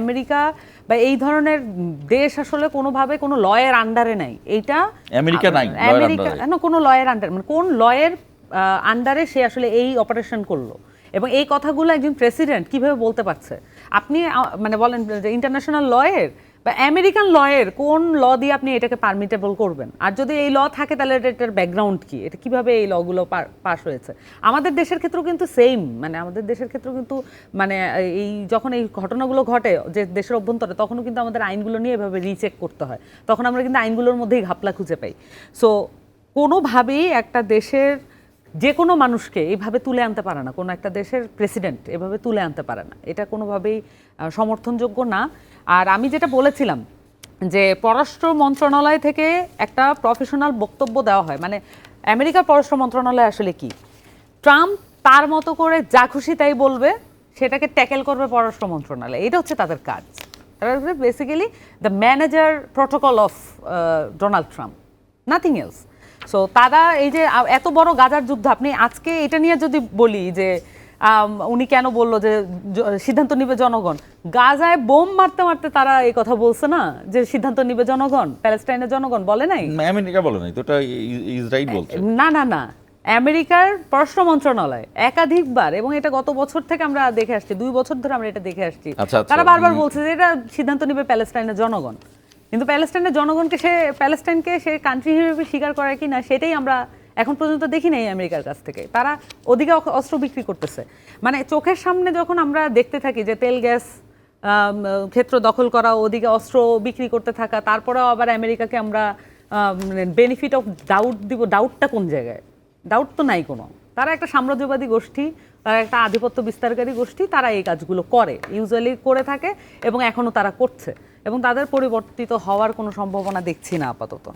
America বা এই ধরনের দেশ আসলে কোনোভাবে কোনো লয়ের আন্ডারে নাই। এইটা আমেরিকা নাই, আমেরিকা না কোনো লয়ের আন্ডার মানে কোন লয়ের আন্ডারে সে আসলে এই অপারেশন করল। এবং এই কথাগুলো একজন প্রেসিডেন্ট কীভাবে বলতে পারছে? আপনি মানে বলেন যে ইন্টারন্যাশনাল লয়ের বা আমেরিকান লয়ের কোন ল দিয়ে আপনি এটাকে পারমিটেবল করবেন? আর যদি এই ল থাকে, তাহলে এটা- এটার ব্যাকগ্রাউন্ড কি? এটা কীভাবে এই লগুলো পাস হয়েছে? আমাদের দেশের ক্ষেত্রেও কিন্তু সেম মানে আমাদের দেশের ক্ষেত্রেও কিন্তু মানে এই যখন এই ঘটনাগুলো ঘটে, যে দেশের অভ্যন্তরে, তখনও কিন্তু আমাদের আইনগুলো নিয়ে এভাবে রিচেক করতে হয়। তখন আমরা কিন্তু আইনগুলোর মধ্যেই ঘাপলা খুঁজে পাই। সো কোনোভাবেই একটা দেশের যে কোনো মানুষকে এইভাবে তুলে আনতে পারে না। কোনো একটা দেশের প্রেসিডেন্ট এভাবে তুলে আনতে পারে না। এটা কোনোভাবেই সমর্থনযোগ্য না। আর আমি যেটা বলেছিলাম যে পররাষ্ট্র মন্ত্রণালয় থেকে একটা প্রফেশনাল বক্তব্য দেওয়া হয়। মানে আমেরিকার পররাষ্ট্র মন্ত্রণালয় আসলে কি? ট্রাম্প তার মতো করে যা খুশি তাই বলবে, সেটাকে ট্যাকেল করবে পররাষ্ট্র মন্ত্রণালয়। এটা হচ্ছে তাদের কাজ। তারা basically the manager protocol of Donald Trump nothing else so তারা এই যে এত বড় গাজার যুদ্ধ, আপনি আজকে এটা নিয়ে যদি বলি যে উনি কেন বলল যে সিদ্ধান্ত নিবে জনগণ? গাজায় বোম মারতে মারতে তারা এই কথা বলছে না? যে সিদ্ধান্ত নিবে জনগণ প্যালেস্টাইনের জনগণ বলে নাই? আমেরিকা বলে নাই তো এটা ইসরায়েল বলছে। না না না। আমেরিকার পররাষ্ট্র মন্ত্রণালয় একাধিকবার এবং এটা গত বছর থেকে আমরা দেখে আসছি দুই বছর ধরে আমরা এটা দেখে আসছি। আচ্ছা, আচ্ছা। তারা বারবার বলছে যে এটা সিদ্ধান্ত নিবে প্যালেস্টাইনের জনগণ। কিন্তু প্যালেস্টাইনের জনগণকে সে প্যালেস্টাইনকে সে কান্ট্রি হিসেবে স্বীকার করে কি না সেটাই আমরা এখন পর্যন্ত দেখি নাই আমেরিকার কাছ থেকে। তারা ওদিকে অস্ত্র বিক্রি করতেছে। মানে চোখের সামনে যখন আমরা দেখতে থাকি যে তেল, গ্যাস ক্ষেত্র দখল করা, ওদিকে অস্ত্র বিক্রি করতে থাকা, তারপরেও আবার আমেরিকাকে আমরা বেনিফিট অফ ডাউট দিব। ডাউটটা কোন জায়গায়? ডাউট তো নাই কোনো। তারা একটা সাম্রাজ্যবাদী গোষ্ঠী, তারা একটা আধিপত্য বিস্তারকারী গোষ্ঠী, তারা এই কাজগুলো করে ইউজুয়ালি করে থাকে এবং এখনও তারা করছে। এবং তাদের পরিবর্তিত হওয়ার কোনো সম্ভাবনা দেখছি না আপাতত।